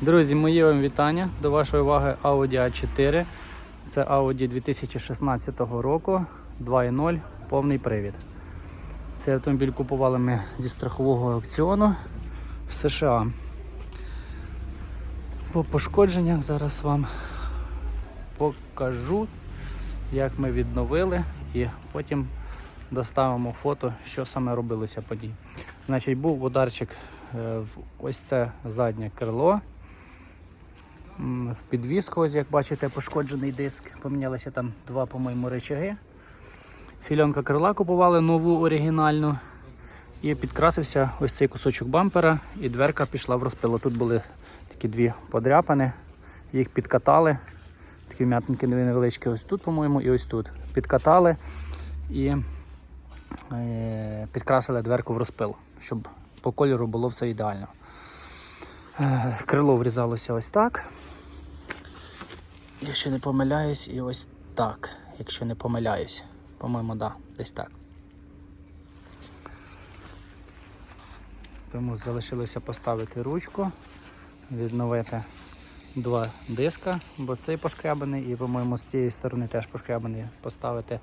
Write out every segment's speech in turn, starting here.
Друзі, мої вам вітання. До вашої уваги Audi A4. Це Audi 2016 року 2.0 повний привід. Цей автомобіль купували ми зі страхового аукціону в США. По пошкодженнях зараз вам покажу, як ми відновили, і потім доставимо фото, що саме робилося подій. Значить, був ударчик е, в ось це заднє крило. В підвіску, ось як бачите, пошкоджений диск. Помінялися там два, по-моєму, речаги. Фільонка крила купували нову оригінальну. І підкрасився ось цей кусочок бампера, і дверка пішла в розпило. Тут були такі дві подряпини, їх підкатали. Такі вм'ятинки невеличкі ось тут, по-моєму, і ось тут. Підкатали і е, підкрасили дверку в розпил, щоб по кольору було все ідеально. Е, крило врізалося ось так. Якщо не помиляюсь, і ось так. Якщо не помиляюсь. По-моєму, да, десь так. Тому залишилося поставити ручку, відновити два диска, бо цей пошкрябаний і, по-моєму, з цієї сторони теж пошкрябаний. Поставити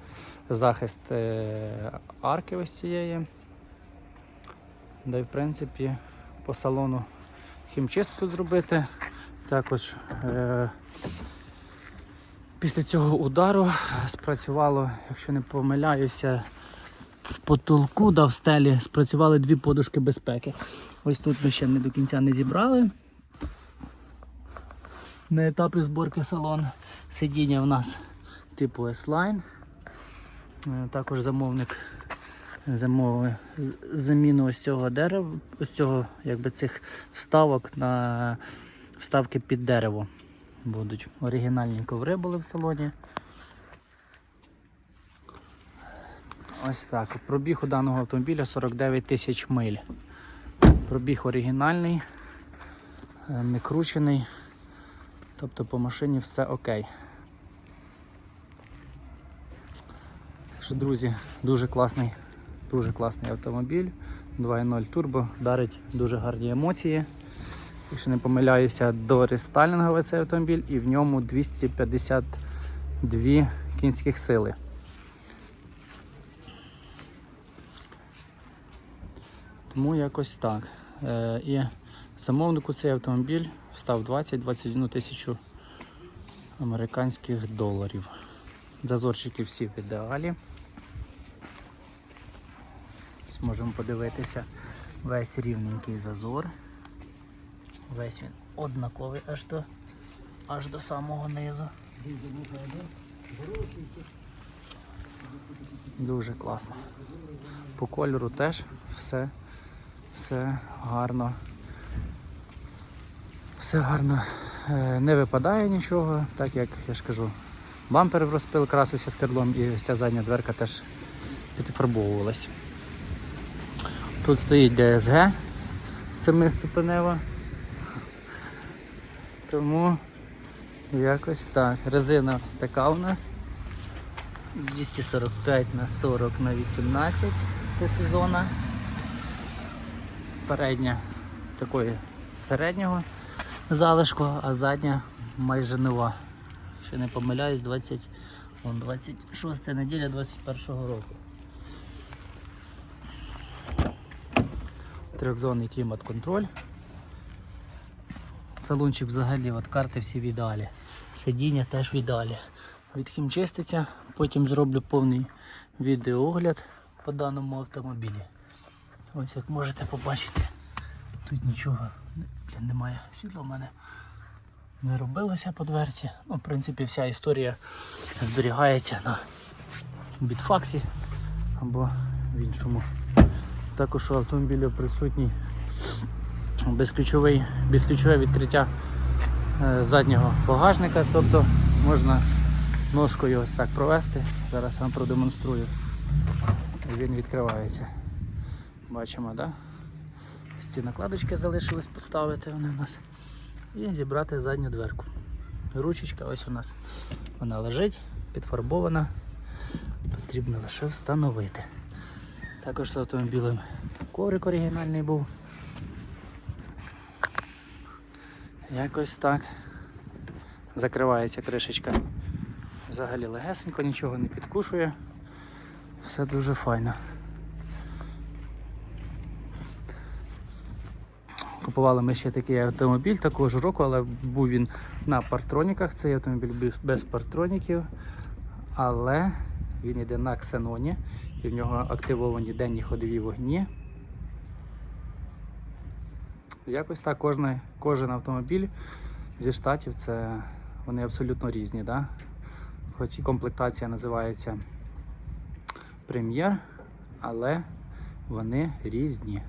захист е, арки ось цієї. Да й в принципі по салону хімчистку зробити. Також е, після цього удару спрацювало, якщо не помиляюся, в потолку да, в стелі спрацювали дві подушки безпеки. Ось тут ми ще не до кінця не зібрали. На етапі зборки салон сидіння в нас типу S-Line. Е, Також замовник замовив заміну ось цього дерева, ось цього якби цих вставок на вставки під дерево. Будуть оригінальні коври були в салоні. Ось так. Пробіг у даного автомобіля 49 тисяч миль. Пробіг оригінальний, е, не кручений. Тобто по машині все окей. Так що, друзі, дуже класний, дуже класний автомобіль. 2.0 турбо, дарить дуже гарні емоції. Якщо не помиляюся, до рестайлінговий цей автомобіль і в ньому 252 кінських сили. Тому якось так. Е, і замовнику цей автомобіль став 20-21 тисячу американських доларів. Зазорчики всі в ідеалі. Можемо подивитися весь рівненький зазор. Весь він однаковий аж до, аж до самого низу. Дуже класно. По кольору теж все, все гарно. Все гарно. Е, Не випадає нічого, так як я ж кажу, бампер в розпил красився з крилом і ця задня дверка теж підфарбовувалась. Тут стоїть DSG семиступенева. Тому якось так. Резина ось у нас. 245 на 40 на 18 все сезона. Передня такої середнього залишку, а задня майже нова. Що не помиляюсь, 20, вон, 26 неділя 21 року. Трьохзонний клімат-контроль. Салончик взагалі, от карти всі в ідеалі. Сидіння теж в ідеалі. Відхімчиститься, потім зроблю повний відеоогляд по даному автомобілі. Ось як можете побачити, тут нічого блін, немає світла в мене. Не робилося по дверці. Ну, в принципі, вся історія зберігається на бітфаксі або в іншому. Також у автомобіля присутній безключовий, безключове відкриття е, заднього багажника, тобто можна ножкою ось так провести. Зараз вам продемонструю. Він відкривається. Бачимо? Да? Ці накладочки залишились поставити вони у нас. І зібрати задню дверку. Ручечка ось у нас вона лежить, підфарбована. Потрібно лише встановити. Також з автомобілем коврик оригінальний був. Якось так. Закривається кришечка. Взагалі легесенько, нічого не підкушує. Все дуже файно. Купували ми ще такий автомобіль такого ж року, але був він на партроніках. Цей автомобіль без партроніків, але він йде на ксеноні і в нього активовані денні ходові вогні. Якось так кожен, кожен автомобіль зі штатів це вони абсолютно різні. Да? Хоч і комплектація називається прем'єр, але вони різні.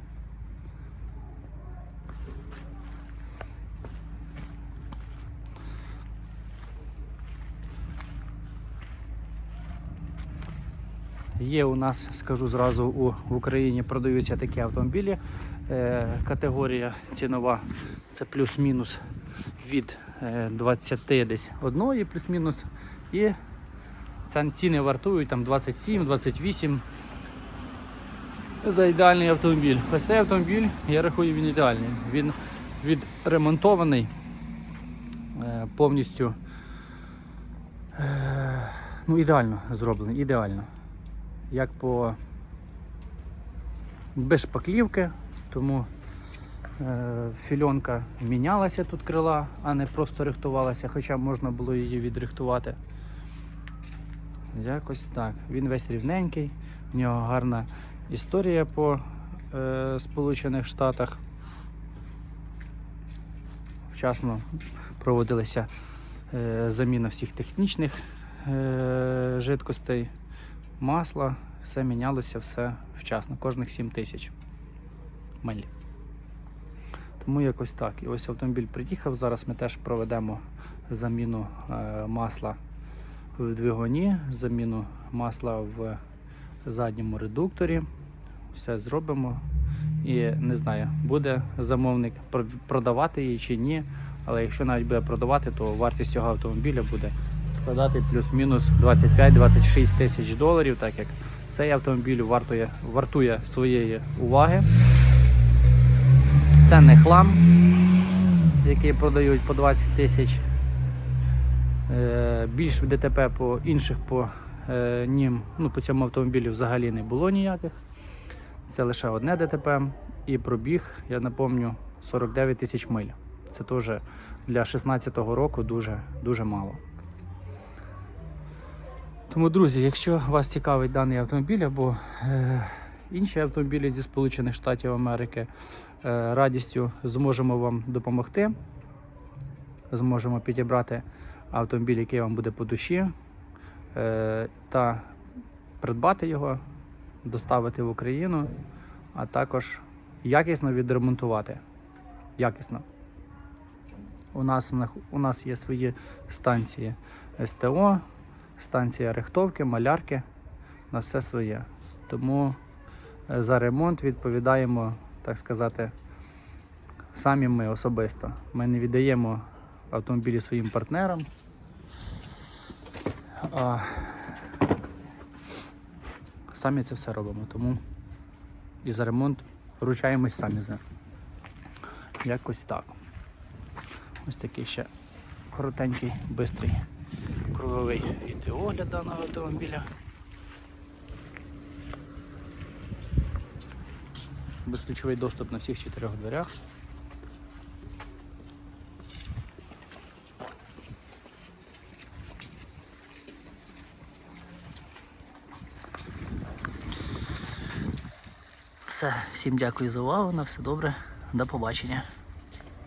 Є у нас, скажу зразу, у, в Україні продаються такі автомобілі. Е, категорія цінова це плюс-мінус від е, 20 десь одної плюс-мінус. І ціни вартують там 27-28 за ідеальний автомобіль. Ось цей автомобіль, я рахую, він ідеальний. Він відремонтований е, повністю. Е, ну, ідеально зроблений, ідеально як по без шпаклівки, тому е, фільонка мінялася тут крила, а не просто рихтувалася, хоча можна було її відрихтувати. Якось так. Він весь рівненький, в нього гарна історія по е, Сполучених Штатах. Вчасно проводилася е, заміна всіх технічних е, жидкостей масла, все мінялося, все вчасно, кожних 7 тисяч миль. Тому якось так. І ось автомобіль приїхав. Зараз ми теж проведемо заміну е, масла в двигуні, заміну масла в задньому редукторі. Все зробимо. І не знаю, буде замовник продавати її чи ні. Але якщо навіть буде продавати, то вартість цього автомобіля буде складати плюс-мінус 25-26 тисяч доларів, так як цей автомобіль вартує, вартує своєї уваги. Це не хлам, який продають по 20 тисяч. Е, Більш ДТП по інших по е, нім, ну по цьому автомобілі взагалі не було ніяких. Це лише одне ДТП і пробіг, я напомню, 49 тисяч миль. Це теж для 16-го року дуже, дуже мало. Тому, друзі, якщо вас цікавить даний автомобіль або е, інші автомобілі зі Сполучених Штатів Америки, е, радістю зможемо вам допомогти. Зможемо підібрати автомобіль, який вам буде по душі, е, та придбати його, доставити в Україну, а також якісно відремонтувати. Якісно. У нас, у нас є свої станції СТО, станція рихтовки, малярки, у нас все своє. Тому е, за ремонт відповідаємо, так сказати, самі ми особисто. Ми не віддаємо автомобілі своїм партнерам. А самі це все робимо. Тому і за ремонт вручаємось самі з ним. Якось так. Ось такий ще коротенький, бистрий круговий відеогляд даного автомобіля. Безключовий доступ на всіх чотирьох дверях. Все, всім дякую за увагу, на все добре, до побачення.